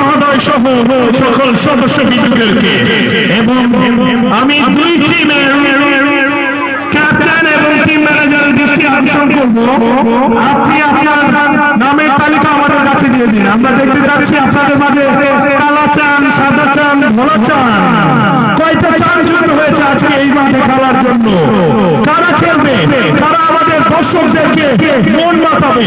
মহোদয় সহ সকল সদস্য বিন্দুদেরকে এবং আমি দুই টিমের ক্যাপ্টেন এবং টিম ম্যানেজারের দৃষ্টি আকর্ষণ করব। আপনি আপনার নামের তালিকা আমাদের কাছে দিয়ে দিন। আমরা দেখতে চাচ্ছি আপনাদের মাঝে কালা চান, সাদা চান ভোলা চান। কয়টা চান যুক্ত হয়েছে আজকে এই মাঠে খেলার জন্য? কারা খেলবে? কারা আমাদের দর্শকদেরকে মন মাতাবে?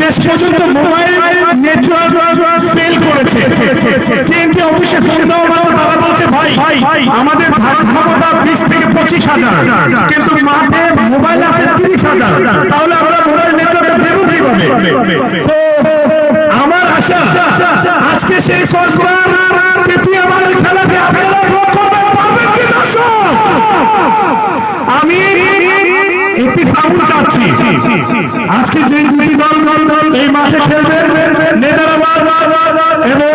শেষ পর্যন্ত মোবাইল নেটওয়ার্ক ফেল করেছে। টিএনটি অফিসে ফোন দেওয়া হলো তারা বলছে ভাই আমাদের ভাগ ক্ষমতা বিশ থেকে পঁচিশ হাজার কিন্তু মাঠে মোবাইল আছে তিরিশ হাজার। তাহলে আমরা মোবাইল নেটওয়ার্ক দেবো। কীভাবে তো আমার আশা আজকে সেই সরকার এই মাসে খেলবে নেদারাবাদ এবং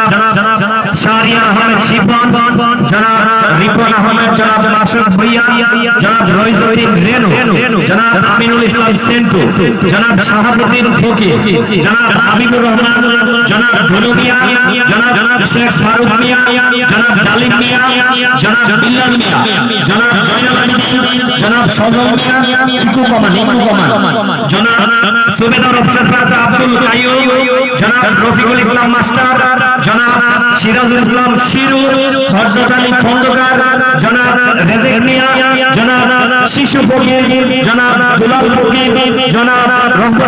মাসুদ ভুইয়া, জনাব রইজুদ্দিন রেনু জনাব আমিনুল ইসলাম সেন্টু, জনাব শাহাবুদ্দিন ফকির জনাব হাবিবুর রহমান, জনাব ধনু মিয়া, জনাব শেখ ফারুক মিয়া, জনাব ডালিম মিয়া, জনাব বিল্লাল মিয়া, জনাব জয়নাল আবেদিন জনাব সজল মিয়া, ইকু কমান ইকু কমান, জনাব সুবেদার অবসরপ্রাপ্ত আব্দুল কাইয়ুম, জনাব রফিকুল ইসলাম মাস্টার, জনাব সিরাজুল ইসলাম শিরু, হযরত আলী খন্দকার, জনাব রেজেক মিয়া জনাব শিশু ফকির, জনাব দুলাল ফকির, জনাব রহমান